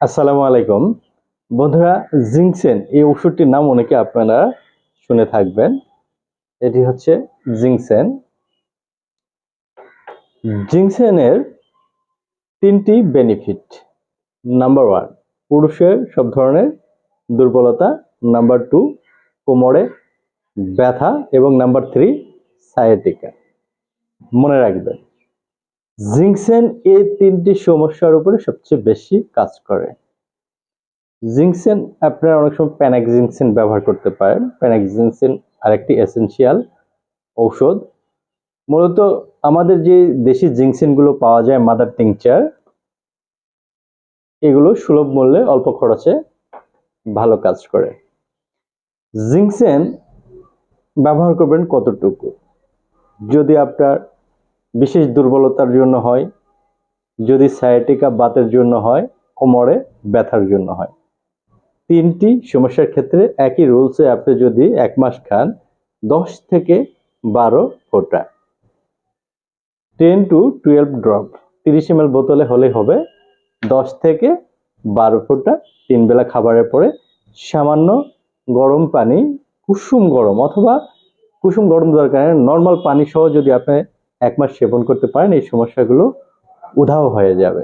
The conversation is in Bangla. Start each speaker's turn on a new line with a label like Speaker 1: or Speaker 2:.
Speaker 1: আসসালামু আলাইকুম। বন্ধুরা, জিংসেন, এই ওষুধটির নাম অনেকে আপনারা শুনে থাকবেন। এটি হচ্ছে জিংসেন। জিংসেনের তিনটি বেনিফিট নাম্বার ওয়ান পুরুষের সব ধরনের দুর্বলতা। নাম্বার টু কোমরে ব্যথা। এবং নাম্বার থ্রি সায়াটিকা মনে রাখবেন। জিংসেন এই তিনটি সমস্যার উপরে সবচেয়ে বেশি কাজ করে। জিংসেন, আপনারা অনেক সময় প্যানাক ব্যবহার করতে পারেন। প্যানাক আরেকটি এসেনশিয়াল ঔষধ। মূলত আমাদের যে দেশি জিংসেনগুলো পাওয়া যায় মাদার টিংচার এগুলো সুলভ মূল্যে অল্প খরচে ভালো কাজ করে। জিংসেন ব্যবহার করবেন কতটুকু? যদি আপনার বিশেষ দুর্বলতার জন্য হয়, যদি সায়াটিকা বাতের জন্য হয়, কোমরে ব্যথার জন্য হয়। তিনটি সমস্যার ক্ষেত্রে একই রুলসে আপনি যদি এক মাস খান, দশ থেকে বারো ফোঁটা। টেন টু টুয়েলভ ড্রপ তিরিশ এম বোতলে হলে হবে দশ থেকে বারো ফোঁটা। তিন বেলা খাবারের পরে সামান্য গরম পানি, কুসুম গরম অথবা কুসুম গরম দরকার নর্মাল পানি সহ যদি আপনি এক মাস সেবন করতে পারেন এই সমস্যাগুলো উধাও হয়ে যাবে।